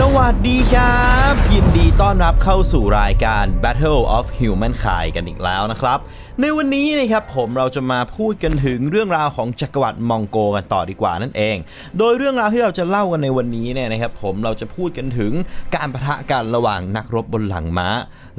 สวัสดีครับ ยินดีต้อนรับเข้าสู่รายการ Battle of Humankind กันอีกแล้วนะครับ ในวันนี้นะครับผมเราจะมาพูดกันถึงเรื่องราวของจักรวรรดิมองโกกันต่อดีกว่านั่นเอง โดยเรื่องราวที่เราจะเล่ากันในวันนี้เนี่ยนะครับผมเราจะพูดกันถึงการประทะกันระหว่างนักรบบนหลังม้า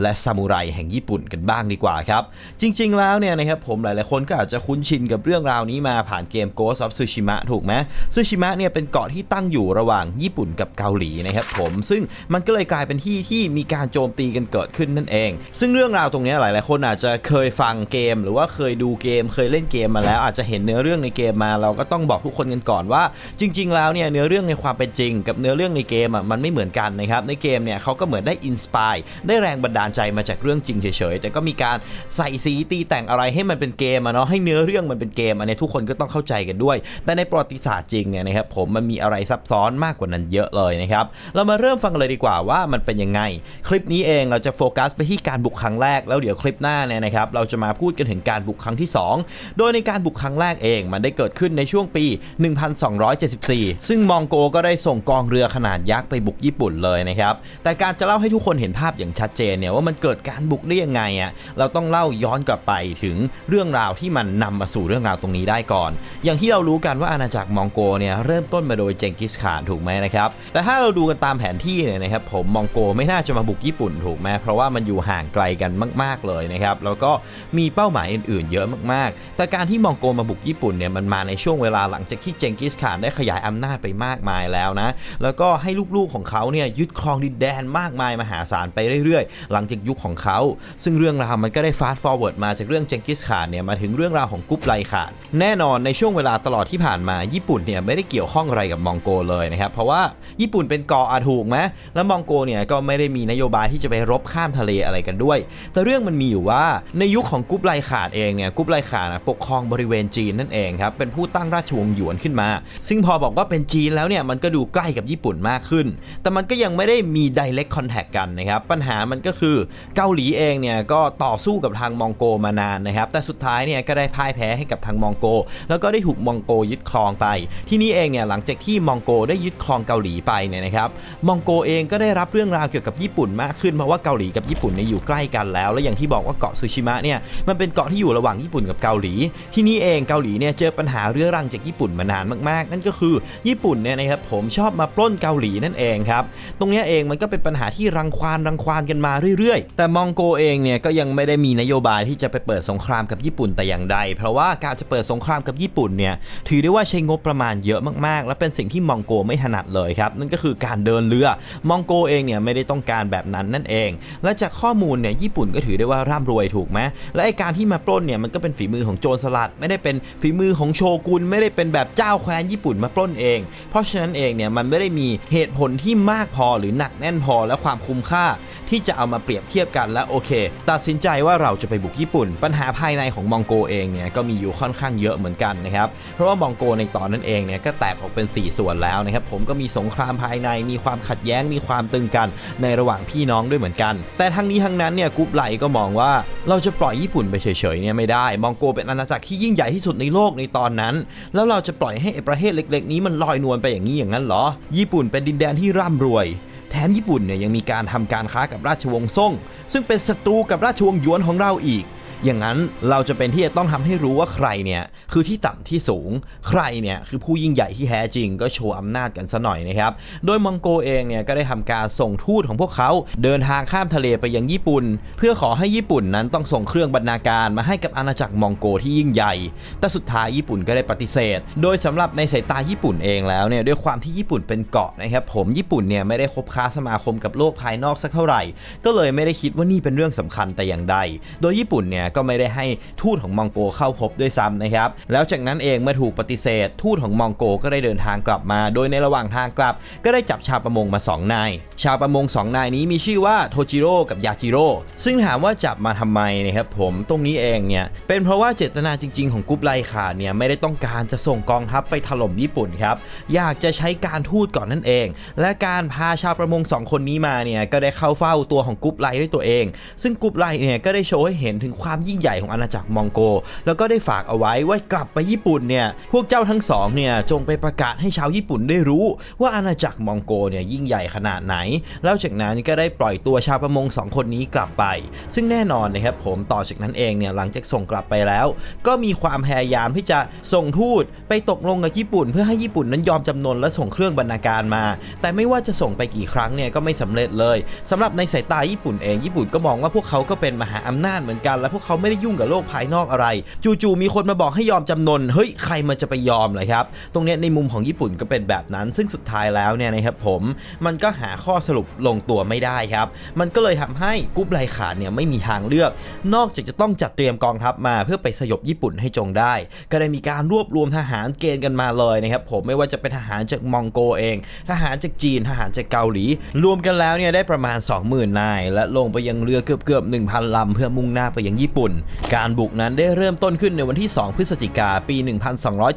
และซามูไรแห่งญี่ปุ่นกันบ้างดีกว่าครับ จริง ๆ แล้วเนี่ยนะครับผมหลายๆคนก็อาจจะคุ้นชินกับเรื่องราวนี้มาผ่านเกม Ghost of Tsushima ถูกไหมซูชิมะเนี่ยเป็นเกาะที่ตั้งอยู่ระหว่างญี่ปุ่นกับเกาหลีนะครับผมซึ่งมันก็เลยกลายเป็นที่ที่มีการโจมตีกันเกิดขึ้นนั่นเอง ซึ่งเรื่องราวตรงนี้หลาย ๆ คนอาจจะเคยฟังเกม หรือว่าเคยดูเกมเคยเล่นเกมมาแล้ว อาจจะเห็นเนื้อเรื่องในเกมมา เราก็ต้องบอกทุกคนกันก่อนว่า จริง ๆ แล้วเนี่ยเนื้อเรื่องในความเป็นจริง กับเนื้อเรื่องในเกมอะมันไม่เหมือนกันนะครับในเกมเนี่ยเขาก็เหมือนได้อินสปายได้แรงบันดาลใจมาจากเรื่องจริงเฉยๆแต่ก็มีการใส่สีตีแต่งอะไรให้มันเป็นเกมอะเนาะให้เนื้อเรื่องมันเป็นเกมอันนี้ทุกคนก็ต้องเข้าใจกันด้วย แต่ในประวัติศาสตร์จริงเนี่ยนะครับผมมันมีอะไรซับซ้อนมากกว่านั้นเยอะเลยนะครับเรามาเริ่มฟังเลยดีกว่าว่ามันเป็นยังไง คลิปนี้เองเราจะโฟกัสไปที่การบุกครั้งแรกแล้วเดี๋ยวคลิปหน้าเนี่ยนะครับเราจะมาพูดกันถึงการบุกครั้งที่ 2 โดยในการบุกครั้งแรกเอง มันได้เกิดขึ้นในช่วงปี 1274 ซึ่งมองโกก็ได้ส่งกองเรือขนาดยักษ์ไปบุกญี่ปุ่นเลยนะครับ แต่การจะเล่าให้ทุกคนเห็นภาพอย่างชัดเจนเนี่ยว่ามันเกิดการบุกได้ยังไงอะเราต้องเล่าย้อนกลับไปถึงเรื่องราวที่มันนำมาสู่เรื่องราวตรงนี้ได้ก่อน อย่างที่เรารู้กันว่าอาณาจักรมองโกเนี่ยเริ่มต้นมาโดยเจงกิสข่านถูกไหมนะครับแต่ถ้าเราดูกันตามแผนที่เนี่ยนะครับผมมองโกไม่น่าจะมาบุกญี่ปุ่นถูกไหมเพราะว่ามันอยู่ห่างไกลกันมาก ๆเลยนะครับแล้วก็มีเป้าหมายอื่นๆ เยอะมากๆ แต่การที่มองโกมาบุกญี่ปุ่นเนี่ยมันมาในช่วงเวลาหลังจากที่เจงกิสข่านได้ขยายอำนาจไปมากมายแล้วนะ แล้วก็ให้ลูกๆของเขาเนี่ยยึดครองดินแดนมากมายมหาศาลไปเรื่อยๆ หลังจากยุคของเขา ซึ่งเรื่องราวมันก็ได้ฟาสต์ฟอร์เวิร์ดมาจากเรื่องเจงกิสข่านเนี่ยมาถึงเรื่องราวของกุ๊ปไลข่านแน่นอนในช่วงเวลาตลอดที่ผ่านมาญี่ปุ่นเนี่ยไม่ได้เกี่ยวข้องอะไรกับมองโกเลยนะครับเพราะว่าญี่ปุ่นเป็นเกาะอาถูกไหมแล้วมองโกเนี่ยก็ไม่ได้มีนโยบายที่จะไปรบข้ามทะเลอะไรกันด้วย แต่เรื่องมันมีอยู่ว่าในยุคของกุปไลข่านเองเนี่ยกุ๊ปไลข่านนะปกครองบริเวณจีนนั่นเองครับเป็นผู้ตั้งราชวงศ์หยวนขึ้นมา ซึ่งพอบอกว่าเป็นจีนแล้วเนี่ยมันก็ดูใกล้กับญี่ปุ่นมากขึ้น แต่มันก็ยังไม่ได้มี direct contact กันนะครับปัญหามันก็คือเกาหลีเองเนี่ยก็ต่อสู้กับทางมองโกมานานนะครับแต่สุดท้ายเนี่ยก็ได้พ่ายแพ้ให้กับทางมองโก แล้วก็ได้ถูกมองโกยึดครองไป ที่นี้เองเนี่ยหลังจากที่มองโกได้ยึดครองเกาหลีไปเนี่ยนะครับมองโกเองก็ได้รับเรื่องราวเกี่ยวกับญี่ปุ่นมากขึ้นเพราะว่าเกาหลีกับญี่ปุ่นเนี่ยอยู่ใกล้กันแล้ว และอย่างที่บอกว่าเกาะซูชิมะเนี่ยมันเป็นเกาะที่อยู่ระหว่างญี่ปุ่นกับเกาหลี ที่นี้เองเกาหลีเนี่ยเจอปัญหาเรื้อรังจากญี่ปุ่นมานานมากๆ นั่นก็คือญี่ปุ่นเนี่ยนะครับผมชอบมาปล้นเกาหลีนั่นเองครับ ตรงนี้เองมันก็เป็นปัญหาที่รังควานรังควานกันมาเรื่อยๆ แต่มองโกเองเนี่ยก็ยังไม่ได้มีนโยบายที่จะไปเปิดสงครามกับญี่ปุ่นแต่อย่างใด เพราะว่าการจะเปิดสงครามกับญี่ปุ่นเนี่ยถือได้ว่าใช้งบประมาณเยอะมากๆ และเป็นสิ่งที่มองโกไม่ถนัดเลยครับนั่นก็คือการเดินเรือ มองโกเองเนี่ยไม่ได้ต้องการแบบนั้นนั่นเอง และจากข้อมูลเนี่ยญี่ปุ่นก็ถือได้ว่าร่ำรวยถูกไหมและไอการที่มาปล้นเนี่ยมันก็เป็นฝีมือของโจรสลัด ไม่ได้เป็นฝีมือของโชกุนไม่ได้เป็นแบบเจ้าแคว้นญี่ปุ่นมาปล้นเอง เพราะฉะนั้นเองเนี่ยมันไม่ได้มีเหตุผลที่มากพอหรือหนักแน่นพอและความคุ้มค่า ที่จะเอามาเปรียบเทียบกันและโอเค ตัดสินใจว่าเราจะไปบุกญี่ปุ่น ปัญหาภายในของมองโกเองเนี่ยก็มีอยู่ค่อนข้างเยอะเหมือนกันนะครับเพราะว่ามองโกในตอนนั้นเองเนี่ยก็แตกออกเป็น 4 ส่วนแล้วนะครับผมก็มีสงครามภายในมีความขัดแย้งมีความตึงกันในระหว่างพี่น้องด้วยเหมือนกัน แต่ทั้งนี้ทั้งนั้นเนี่ยกรุ๊ปไลก็มองว่าเราจะปล่อยญี่ปุ่นไปเฉยๆเนี่ยไม่ได้ มองโกเป็นอาณาจักรที่ยิ่งใหญ่ที่สุดในโลกในตอนนั้น แล้วเราจะปล่อยให้ประเทศเล็ก ๆ นี้มันลอยนวลไปอย่างนี้อย่างนั้นเหรอ ญี่ปุ่นเป็นดินแดนที่ร่ำรวย แถมญี่ปุ่นเนี่ยยังมีการทำการค้ากับราชวงศ์ซ่ง ซึ่งเป็นศัตรูกับราชวงศ์หยวนของเราอีก อย่างนั้นเราจะเป็นที่จะต้องทำให้รู้ว่าใครเนี่ยคือที่ต่ำที่สูง ใครเนี่ยคือผู้ยิ่งใหญ่ที่แท้จริง ก็โชว์อำนาจกันซะหน่อยนะครับ โดยมองโกเองเนี่ยก็ได้ทำการส่งทูตของพวกเขาเดินทางข้ามทะเลไปยังญี่ปุ่น เพื่อขอให้ญี่ปุ่นนั้นต้องส่งเครื่องบรรณาการมาให้กับอาณาจักรมองโกที่ยิ่งใหญ่ แต่สุดท้ายญี่ปุ่นก็ได้ปฏิเสธ โดยสำหรับในสายตาญี่ปุ่นเองแล้วเนี่ยด้วยความที่ญี่ปุ่นเป็นเกาะนะครับผมญี่ปุ่นเนี่ยไม่ได้คบค้าสมาคมกับโลกภายนอกสักเท่าไหร่ ก็เลยไม่ได้คิดว่านี่เป็นเรื่องสำคัญแต่อย่างใด โดยญี่ปุ่นเนี่ยก็ไม่ได้ให้ทูตของมองโกเข้าพบด้วยซ้ำนะครับ แล้วจากนั้นเองเมื่อถูกปฏิเสธ ทูตของมองโกก็ได้เดินทางกลับมา โดยในระหว่างทางกลับ ก็ได้จับชาวประมงมา2นาย ชาวประมง2นายนี้มีชื่อว่าโทจิโร่กับยาจิโร่ซึ่งถามว่าจับมาทำไมนะครับผมตรงนี้เองเนี่ยเป็นเพราะว่าเจตนาจริง ๆ ของกุ๊ปไลคาเนี่ยไม่ได้ต้องการจะส่งกองทัพไปถล่มญี่ปุ่นครับอยากจะใช้การทูตก่อนนั่นเอง และการพาชาวประมงสองคนนี้มาเนี่ยก็ได้เข้าเฝ้าตัวของกุ๊ปไลด้วยตัวเอง ซึ่งกุ๊ปไลเนี่ยก็ได้โชว์ให้เห็นถึงความความยิ่งใหญ่ของอาณาจักรมองโก แล้วก็ได้ฝากเอาไว้ว่ากลับไปญี่ปุ่นเนี่ยพวกเจ้าทั้งสองเนี่ยจงไปประกาศให้ชาวญี่ปุ่นได้รู้ ว่าอาณาจักรมองโกเนี่ยยิ่งใหญ่ขนาดไหน แล้วจากนั้นก็ได้ปล่อยตัวชาวประมงสองคนนี้กลับไป ซึ่งแน่นอนนะครับผมต่อจากนั้นเองเนี่ยหลังจากส่งกลับไปแล้ว ก็มีความพยายามที่จะส่งทูตไปตกลงกับญี่ปุ่น เพื่อให้ญี่ปุ่นนั้นยอมจำนนและส่งเครื่องบรรณาการมา แต่ไม่ว่าจะส่งไปกี่ครั้งเนี่ยก็ไม่สำเร็จเลยสำหรับในสายตาญี่ปุ่นเองญี่ปุ่นก็มองว่าพวกเขาก็เป็นมหาอำนาจเหมือนกันและพวกเขาไม่ได้ยุ่งกับโลกภายนอกอะไร จู่ๆมีคนมาบอกให้ยอมจำนนเฮ้ยใครมันจะไปยอมเลยครับ ตรงนี้ในมุมของญี่ปุ่นก็เป็นแบบนั้น ซึ่งสุดท้ายแล้วเนี่ยนะครับผมมันก็หาข้อสรุปลงตัวไม่ได้ครับ มันก็เลยทำให้กุ๊ปไลขานเนี่ยไม่มีทางเลือก นอกจากจะต้องจัดเตรียมกองทัพมาเพื่อไปสยบญี่ปุ่นให้จงได้ ก็ได้มีการรวบรวมทหารเกณฑ์กันมาเลยนะครับผมไม่ว่าจะเป็นทหารจากมองโกเอง ทหารจากจีนทหารจากเกาหลี รวมกันแล้วเนี่ยได้ประมาณ 20,000นายและลงไปยังเรือเกือบเกือบๆ1,000ลำเพื่อมุ่งหน้าไปยังญี่ปุ่นการบุกนั้นได้เริ่มต้นขึ้นในวันที่ 2 พฤศจิกาปี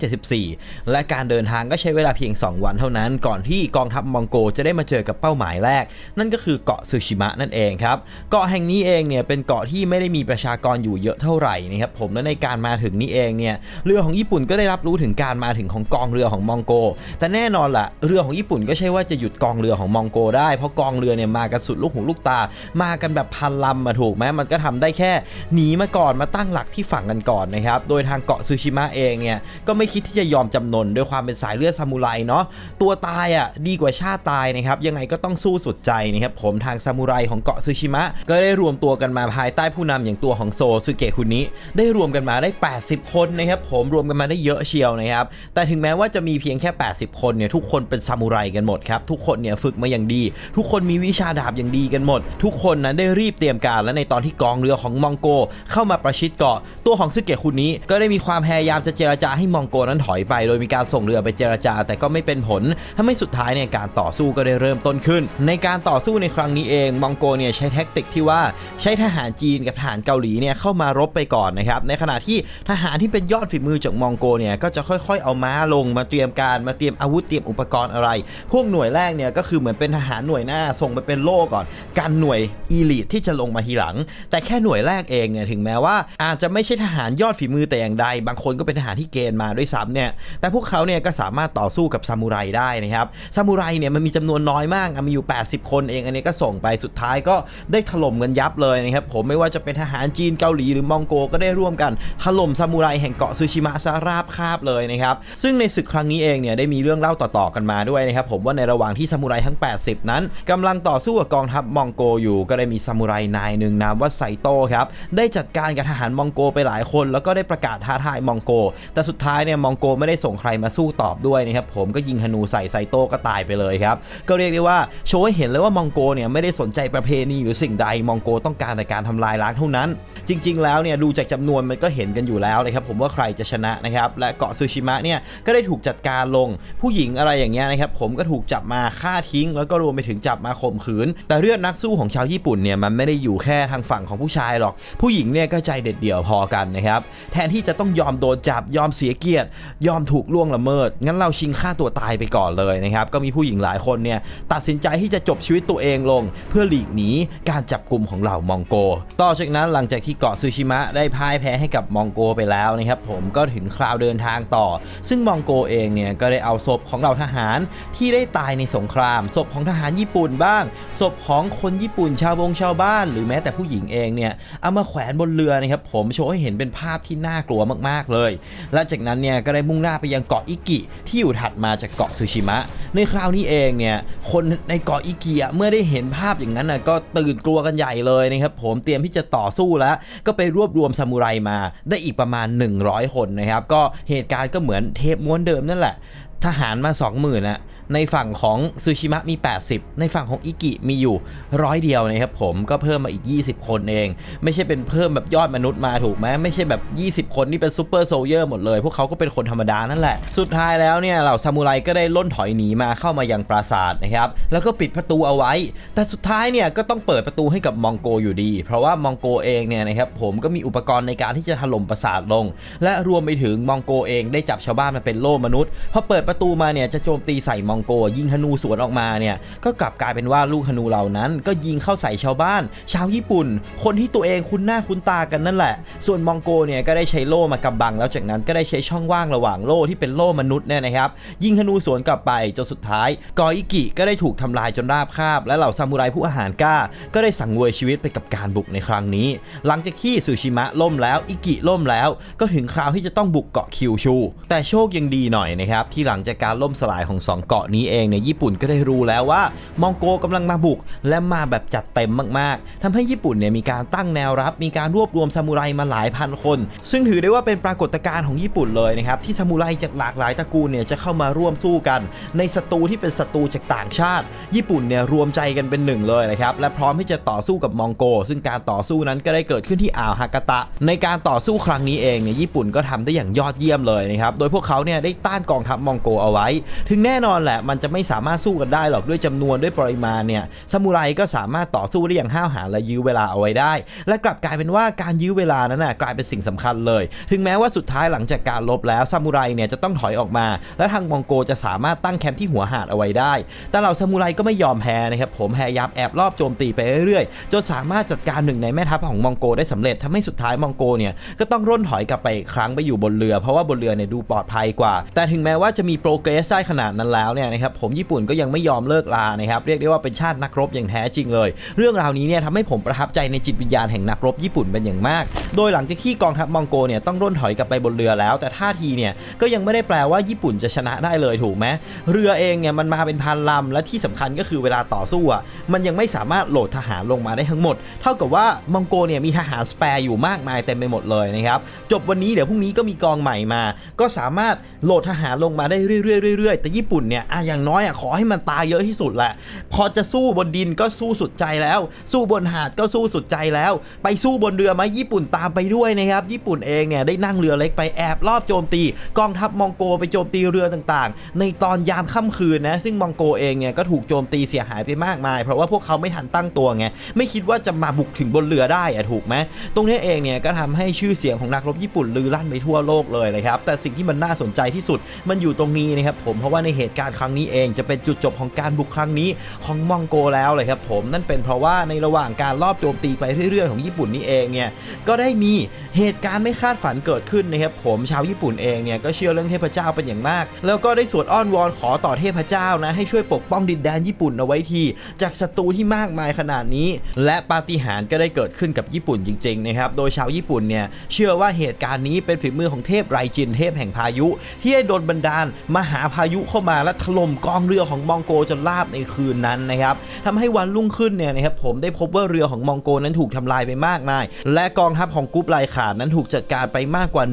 1274 และการเดินทางก็ใช้เวลาเพียง 2 วันเท่านั้น ก่อนที่กองทัพมองโกจะได้มาเจอกับเป้าหมายแรก นั่นก็คือเกาะซูชิมะนั่นเองครับ เกาะแห่งนี้เองเนี่ยเป็นเกาะที่ไม่ได้มีประชากรอยู่เยอะเท่าไหร่นะครับผมและในการมาถึงนี้เองเนี่ยเรือของญี่ปุ่นก็ได้รับรู้ถึงการมาถึงของกองเรือของมองโก แต่แน่นอนล่ะเรือของญี่ปุ่นก็ใช่ว่าจะหยุดกองเรือของมองโกได้เพราะกองเรือเนี่ยมากันสุดลูกหูลูกตา มากันแบบพันลำมาถูกไหมมันก็ทำได้แค่หนีมาก่อนมาตั้งหลักที่ฝั่งกันก่อนนะครับ โดยทางเกาะซูชิมะเองเนี่ยก็ไม่คิดที่จะยอมจำนนด้วยความเป็นสายเลือดซามูไรเนาะตัวตายอะดีกว่าชาติตายนะครับยังไงก็ต้องสู้สุดใจนะครับผมทางซามูไรของเกาะซูชิมะก็ได้รวมตัวกันมาภายใต้ผู้นำอย่างตัวของโซซึเกะคุนิได้รวมกันมาได้ 80 คนนะครับผมรวมกันมาได้เยอะเชียวนะครับแต่ถึงแม้ว่าจะมีเพียงแค่ 80 คนเนี่ยทุกคนเป็นซามูไรกันหมดครับทุกคนเนี่ยฝึกมาอย่างดี ทุกคนมีวิชาดาบอย่างดีกันหมด ทุกคนนั้นได้รีบเตรียมการและในตอนที่กองเรือของมองโกเข้ามาประชิดเกาะ ตัวของซึเกะคุนิก็ได้มีความพยายามจะเจรจาให้มองโกนั้นถอยไป โดยมีการส่งเรือไปเจรจา แต่ก็ไม่เป็นผลทำให้สุดท้ายเนี่ยการต่อสู้ก็ได้เริ่มต้นขึ้น ในการต่อสู้ในครั้งนี้เองมองโกเนี่ยใช้แท็กติกที่ว่าใช้ทหารจีนกับทหารเกาหลีเนี่ยเข้ามารบไปก่อนนะครับในขณะที่ทหารที่เป็นยอดฝีมือจากมองโกเนี่ยก็จะค่อยๆ เอาม้าลงมาเตรียมการมาเตรียมอาวุธเตรียมอุปกรณ์อะไร พวกหน่วยแรกเนี่ยก็คือเหมือนเป็นทหารหน่วยหน้าส่งไปเป็นโล่ก่อน การหน่วยอีลิทที่จะลงมาทีหลัง แต่แค่หน่วยแรกเองเนี่ยถึงแม้ว่าอาจจะไม่ใช่ทหารยอดฝีมือแต่อย่างใด บางคนก็เป็นทหารที่เกณฑ์มาด้วยซ้ำเนี่ยแต่พวกเขาเนี่ยก็สามารถต่อสู้กับซามูไรได้นะครับซามูไรเนี่ยมันมีจำนวนน้อยมากอะมีอยู่ 80 คนเองอันนี้ก็ส่งไปสุดท้ายก็ได้ถล่มกันยับเลยนะครับผมไม่ว่าจะเป็นทหารจีนเกาหลีหรือมองโกก็ได้ร่วมกันถล่มซามูไรแห่งเกาะซูชิมะซาราบคาบเลยนะครับซึ่งในศึกครั้งนี้เองเนี่ยได้มีเรื่องเล่าต่อๆกันมาด้วยนะครับผมว่าในระหว่างที่ซามูไรทั้ง 80 นั้นกำลังต่อสู้กับกองทัพมองโกอยู่ก็ได้มีซามูไรนายหนึ่งนามว่าไซโตครับได้จัดการกับทหารมองโกไปหลายคน แล้วก็ได้ประกาศท้าทายมองโก แต่สุดท้ายเนี่ยมองโกไม่ได้ส่งใครมาสู้ตอบด้วยนะครับผมก็ยิงธนูใส่ไซโต้ก็ตายไปเลยครับ ก็เรียกได้ว่าโชว์ให้เห็นเลยว่ามองโกเนี่ยไม่ได้สนใจประเพณีหรือสิ่งใดมองโกต้องการแต่การทำลายล้างเท่านั้น จริง ๆ แล้วเนี่ยดูจากจำนวนมันก็เห็นกันอยู่แล้วนะครับผมว่าใครจะชนะนะครับและเกาะซูชิมะเนี่ยก็ได้ถูกจัดการลง ผู้หญิงอะไรอย่างเงี้ยนะครับผมก็ถูกจับมาฆ่าทิ้ง แล้วก็รวมไปถึงจับมาข่มขืน แต่เลือดนักสู้ของชาวญี่ปุ่นเนี่ยมันไม่ได้อยู่แค่ทางฝั่งของผู้ชายหรอกผู้หญิงญิงเนี่ยก็ใจเด็ดเดี่ยวพอกันนะครับ แทนที่จะต้องยอมโดนจับยอมเสียเกียรติ ยอมถูกล่วงละเมิด งั้นเราชิงฆ่าตัวตายไปก่อนเลยนะครับ ก็มีผู้หญิงหลายคนเนี่ยตัดสินใจที่จะจบชีวิตตัวเองลง เพื่อหลีกหนีการจับกลุ่มของเหล่ามองโก ต่อจากนั้นหลังจากที่เกาะซูชิมะได้พ่ายแพ้ให้กับมองโกไปแล้วนะครับผมก็ถึงคราวเดินทางต่อ ซึ่งมองโกเองเนี่ยก็ได้เอาศพของเหล่าทหารที่ได้ตายในสงคราม ศพของทหารญี่ปุ่นบ้าง ศพของคนญี่ปุ่นชาวบงชาวบ้าน หรือแม้แต่ผู้หญิงเองเนี่ยเอามาแขวนบนเรือนะครับผมโชว์ให้เห็นเป็นภาพที่น่ากลัวมากๆเลย และจากนั้นเนี่ยก็ได้มุ่งหน้าไปยังเกาะอิกิ ที่อยู่ถัดมาจากเกาะซูชิมะ ในคราวนี้เองเนี่ยคนในเกาะอิกิเมื่อได้เห็นภาพอย่างนั้นนะก็ตื่นกลัวกันใหญ่เลยนะครับผมเตรียมที่จะต่อสู้แล้ว ก็ไปรวบรวมซามูไรมาได้อีกประมาณ 100 คนนะครับก็เหตุการณ์ก็เหมือนเทปม้วนเดิมนั่นแหละ ทหารมา 20,000นะ ในฝั่งของซูชิมะมี 80 ในฝั่งของอิกิมีอยู่ร้อยเดียวนะครับผมก็เพิ่มมาอีก 20 คนเอง ไม่ใช่เป็นเพิ่มแบบยอดมนุษย์มาถูกไหมไม่ใช่แบบ 20 คนนี่เป็นซูเปอร์โซเยอร์หมดเลย พวกเขาก็เป็นคนธรรมดานั่นแหละ สุดท้ายแล้วเนี่ยเหล่าซามูไรก็ได้ล่นถอยหนีมาเข้ามายังปราสาทนะครับแล้วก็ปิดประตูเอาไว้ แต่สุดท้ายเนี่ยก็ต้องเปิดประตูให้กับมองโกอยู่ดี เพราะว่ามองโกเองเนี่ยนะครับผมก็มีอุปกรณ์ในการที่จะถล่มปราสาทลง และรวมไปถึงมองโกเองได้จับชาวบ้านมาเป็นโล่มนุษย์พอเปิดประตูมาเนี่ยจะโจมตีใส่มององโก ยิงธนูสวนออกมาเนี่ยก็กลับกลายเป็นว่าลูกธนูเหล่านั้น ก็ยิงเข้าใส่ชาวบ้าน ชาวญี่ปุ่น คนที่ตัวเองคุ้นหน้าคุ้นตากันนั่นแหละ ส่วนมองโกเนี่ยก็ได้ใช้โล่มากำบัง แล้วจากนั้นก็ได้ใช้ช่องว่างระหว่างโล่ที่เป็นโล่มนุษย์เนี่ยนะครับ ยิงธนูสวนกลับไปจนสุดท้าย กออิกิก็ได้ถูกทำลายจนราบคาบ และเหล่าซามูไรผู้อาหารกล้า ก็ได้สังเวยชีวิตไปกับการบุกในครั้งนี้ หลังจากที่ซูชิมะล่มแล้วอิกิล่มแล้ว ก็ถึงคราวที่จะต้องบุกเกาะคิวชู แต่โชคยังดีหน่อยนะครับที่หลังจากการล่มสลายของสองเกาะนี้เองเนี่ยญี่ปุ่นก็ได้รู้แล้วว่ามองโกกำลังมาบุก และมาแบบจัดเต็มมากๆทำให้ญี่ปุ่นเนี่ยมีการตั้งแนวรับ มีการรวบรวมซามูไรมาหลายพันคน ซึ่งถือได้ว่าเป็นปรากฏการณ์ของญี่ปุ่นเลยนะครับที่ซามูไรจากหลากหลายตระกูลเนี่ยจะเข้ามาร่วมสู้กัน ในศัตรูที่เป็นศัตรูจากต่างชาติ ญี่ปุ่นเนี่ยรวมใจกันเป็นหนึ่งเลยนะครับและพร้อมที่จะต่อสู้กับมองโก ซึ่งการต่อสู้นั้นก็ได้เกิดขึ้นที่อ่าวฮากาตะ ในการต่อสู้ครั้งนี้เองเนี่ยญี่ปุ่นก็ทำได้อย่างยอดเยี่ยมเลยนะครับโดยพวกเขาเนี่ยได้ต้านกองทัพมองโกเอาไว้ ถึงแน่นอนแหละมันจะไม่สามารถสู้กันได้หรอกด้วยจำนวนด้วยปริมาณเนี่ยซามูไรก็สามารถต่อสู้ได้อย่างห้าวหาญและยื้อเวลาเอาไว้ได้ และกลับกลายเป็นว่าการยื้อเวลานั้นน่ะกลายเป็นสิ่งสำคัญเลย ถึงแม้ว่าสุดท้ายหลังจากการลบแล้วซามูไรเนี่ยจะต้องถอยออกมา และทางมองโกจะสามารถตั้งแคมป์ที่หัวหาดเอาไว้ได้ แต่เหล่าซามูไรก็ไม่ยอมแพ้นะครับผมพยายามแอบรอบโจมตีไปเรื่อยๆจนสามารถจัดการหนึ่งในแม่ทัพของมองโกได้สำเร็จทำให้สุดท้ายมองโกเนี่ยก็ต้องร่นถอยกลับไปครั้งไปอยู่บนเรือ เพราะว่าบนเรือเนี่ยดูปลอดภัยกว่า แต่ถึงแม้ว่าจะมีโปรเกรสได้ขนาดนั้นแล้วเนี่ยนะครับผมญี่ปุ่นก็ยังไม่ยอมเลิกลานะครับเรียกได้ว่าเป็นชาตินักรบอย่างแท้จริงเลย เรื่องราวนี้เนี่ยทำให้ผมประทับใจในจิตวิญญาณแห่งนักรบญี่ปุ่นเป็นอย่างมาก โดยหลังจากที่กองทัพมองโกเนี่ยต้องร่นถอยกลับไปบนเรือแล้ว แต่ท่าทีเนี่ยก็ยังไม่ได้แปลว่าญี่ปุ่นจะชนะได้เลยถูกไหมเรือเองเนี่ยมันมาเป็นพันลำและที่สำคัญก็คือเวลาต่อสู้อะมันยังไม่สามารถโหลดทหารลงมาได้ทั้งหมด เท่ากับว่ามองโกเนี่ยมีทหารสเปร์อยู่มากมายเต็มไปหมดเลยนะครับจบวันนี้เดี๋ยวพรุ่งนี้ก็มีกองใหม่มา ก็สามารถโหลดทหารลงมาได้เรื่อยๆเรื่อยๆแต่ญี่ปุ่นเนี่ยอะอย่างน้อยอะขอให้มันตายเยอะที่สุดแหละ พอจะสู้บนดินก็สู้สุดใจแล้ว สู้บนหาดก็สู้สุดใจแล้ว ไปสู้บนเรือไหมญี่ปุ่นตามไปด้วยนะครับ ญี่ปุ่นเองเนี่ยได้นั่งเรือเล็กไปแอบรอบโจมตี กองทัพมองโกไปโจมตีเรือต่างๆ ในตอนยามค่ำคืนนะ ซึ่งมองโกเองเนี่ยก็ถูกโจมตีเสียหายไปมากมาย เพราะว่าพวกเขาไม่ทันตั้งตัวไงไม่คิดว่าจะมาบุกถึงบนเรือได้อะถูกไหมตรงนี้เองเนี่ยก็ทำให้ชื่อเสียงของนักรบญี่ปุ่นลือลั่นไปทั่วโลกเลยนะครับแต่สิ่งที่มันน่าสนใจที่สุดมันอยู่ตรงนี้นะครับผมเพราะว่าในเหตุการณ์ครั้งนี้เองจะเป็นจุดจบของการบุกครั้งนี้ของมองโกแล้วเลยครับผมนั่นเป็นเพราะว่าในระหว่างการรอบโจมตีไปเรื่อยๆของญี่ปุ่นนี่เองเนี่ยก็ได้มีเหตุการณ์ไม่คาดฝันเกิดขึ้นนะครับผมชาวญี่ปุ่นเองเนี่ยก็เชื่อเรื่องเทพเจ้าเป็นอย่างมาก แล้วก็ได้สวดอ้อนวอนขอต่อเทพเจ้านะให้ช่วยปกป้องดินแดนญี่ปุ่นเอาไว้ทีจากศัตรูที่มากมายขนาดนี้ และปาฏิหาริย์ก็ได้เกิดขึ้นกับญี่ปุ่นจริงๆนะครับโดยชาวญี่ปุ่นเนี่ยเชื่อว่าเหตุการณ์นี้เป็นฝีมือของเทพไรจินเทพแห่งพายุ ที่ได้โดนบันดาลมหาพายุเข้ามาและถล่มกองเรือของมองโกจนราบในคืนนั้นนะครับทำให้วันรุ่งขึ้นเนี่ยนะครับผมได้พบว่าเรือของมองโกนั้นถูกทำลายไปมากมาย และกองทัพของกุ๊ปไลขาดนั้นถูกจัดการไปมากกว่า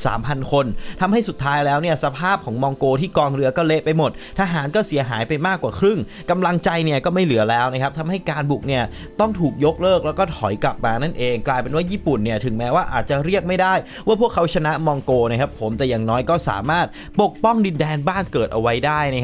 13,000 คนทำให้สุดท้ายแล้วเนี่ยสภาพของมองโกที่กองเรือก็เละไปหมด ทหารก็เสียหายไปมากกว่าครึ่งกำลังใจเนี่ยก็ไม่เหลือแล้วนะครับทำให้การบุกเนี่ยต้องถูกยกเลิกแล้วก็ถอยกลับมานั่นเอง กลายเป็นว่าญี่ปุ่นเนี่ยถึงแม้ว่าอาจจะเรียกไม่ได้ ว่าพวกเขาชนะมองโกนะครับผมแต่อย่างน้อยก็สามารถปกป้องดินแดนบ้านเกิดเอาไว้ได้นะครับ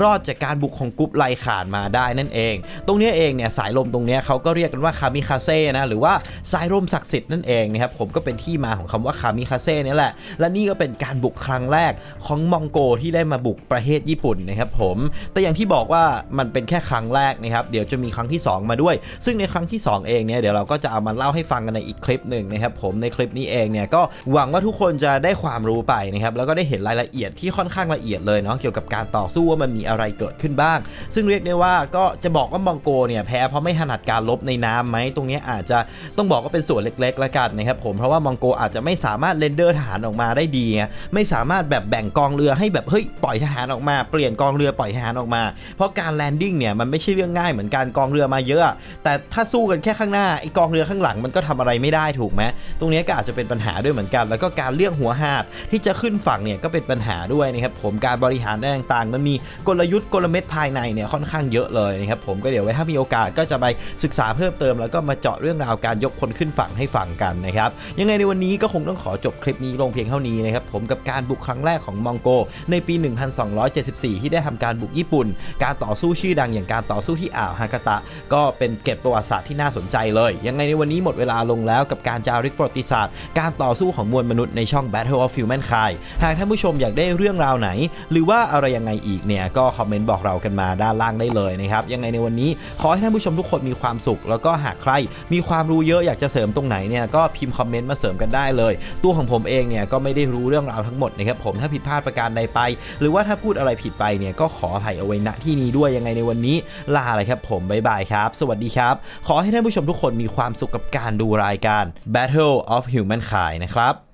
รอดจากการบุกของกรุ๊ปไลขาดมาได้นั่นเอง ตรงนี้เองเนี่ยสายลมตรงนี้เขาก็เรียกกันว่าคามิคาเซ่นะหรือว่าสายลมศักดิ์สิทธิ์นั่นเองนะครับผมก็เป็นที่มาของคำว่าคามิคาเซ่นี่แหละ และนี่ก็เป็นการบุกครั้งแรกของมองโกที่ได้มาบุกประเทศญี่ปุ่นนะครับผมแต่อย่างที่บอกว่ามันเป็นแค่ครั้งแรกนะครับเดี๋ยวจะมีครั้งที่ 2 มาด้วย ซึ่งในครั้งที่ 2 เองเนี่ยเดี๋ยวเราก็จะเอามาเล่าให้ฟังกันในอีกคลิปหนึ่งนะครับผมในคลิปนี้เองเนี่ยก็หวังว่าทุกคนจะได้ความรู้ไปนะครับแล้วก็ได้เห็นรายละเอียดที่ค่อนข้างละเอียดเลยเนาะเกี่ยวกับการต่อสู้ว่ามันมีอะไรเกิดขึ้นบ้าง ซึ่งเรียกได้ว่าก็จะบอกว่ามองโกเนี่ยแพ้เพราะไม่ถนัดการลบในน้ำไหมตรงนี้อาจจะต้องบอกว่าเป็นส่วนเล็กๆแล้วกันนะครับผมเพราะว่ามองโกอาจจะไม่สามารถเรนเดอร์ทหารออกมาได้ดีไม่สามารถแบบแบ่งกองเรือให้แบบเฮ้ยปล่อยทหารออกมาเปลี่ยนกองเรือปล่อยทหารออกมา เพราะการแลนดิ้งเนี่ยมันไม่ใช่เรื่องง่ายเหมือนกันกองเรือมาเยอะ แต่ถ้าสู้กันแค่ข้างหน้าไอ้กองเรือข้างหลังมันก็ทำอะไรไม่ได้ถูกไหมตรงนี้ก็อาจจะเป็นปัญหาด้วยเหมือนกัน แล้วก็การเลี่ยงหัวหาดที่จะขึ้นฝั่งเนี่ยก็เป็นปัญหาด้วยนะครับผมการบริหารต่างๆมันมีกลยุทธ์กลเม็ดภายในเนี่ยค่อนข้างเยอะเลยนะครับผมก็เดี๋ยวไว้ถ้ามีโอกาสก็จะไปศึกษาเพิ่มเติม แล้วก็มาเจาะเรื่องราวการยกพลขึ้นฝั่งให้ฟังกันนะครับยังไงในวันนี้ก็คงต้องขอจบคลิปนี้ลงเพียงเท่านี้นะครับผมกับการบุกครั้งแรกของมองโก ในปี 1274 ที่ได้ทำการบุกญี่ปุ่น การต่อสู้ชื่อดังอย่างการต่อสู้ที่อ่าวฮากาตะ ก็เป็นเก็บประวัติศาสตร์ที่น่าสนใจเลย ยังไงในวันนี้หมดเวลาลงแล้วกับการจารึกประวัติศาสตร์ การต่อสู้ของมวลมนุษย์ในช่อง Battle of Humankind หากท่านผู้ชมอยากได้เรื่องราวไหน หรือว่าอะไรยังไงอีกอีกเนี่ยก็คอมเมนต์บอกเรากันมาด้านล่างได้เลยนะครับยังไงในวันนี้ขอให้ท่านผู้ชมทุกคนมีความสุข แล้วก็หากใครมีความรู้เยอะอยากจะเสริมตรงไหนเนี่ยก็พิมพ์คอมเมนต์มาเสริมกันได้เลย ตัวของผมเองเนี่ยก็ไม่ได้รู้เรื่องราวทั้งหมดนะครับผมถ้าผิดพลาดประการใดไป หรือว่าถ้าพูดอะไรผิดไปเนี่ยก็ขออภัยเอาไว้ณที่นี้ด้วยยังไงในวันนี้ลาเลยครับผมบ๊ายบายครับ สวัสดีครับ ขอให้ท่านผู้ชมทุกคนมีความสุขกับการดูรายการ Battle of Humankind นะครับ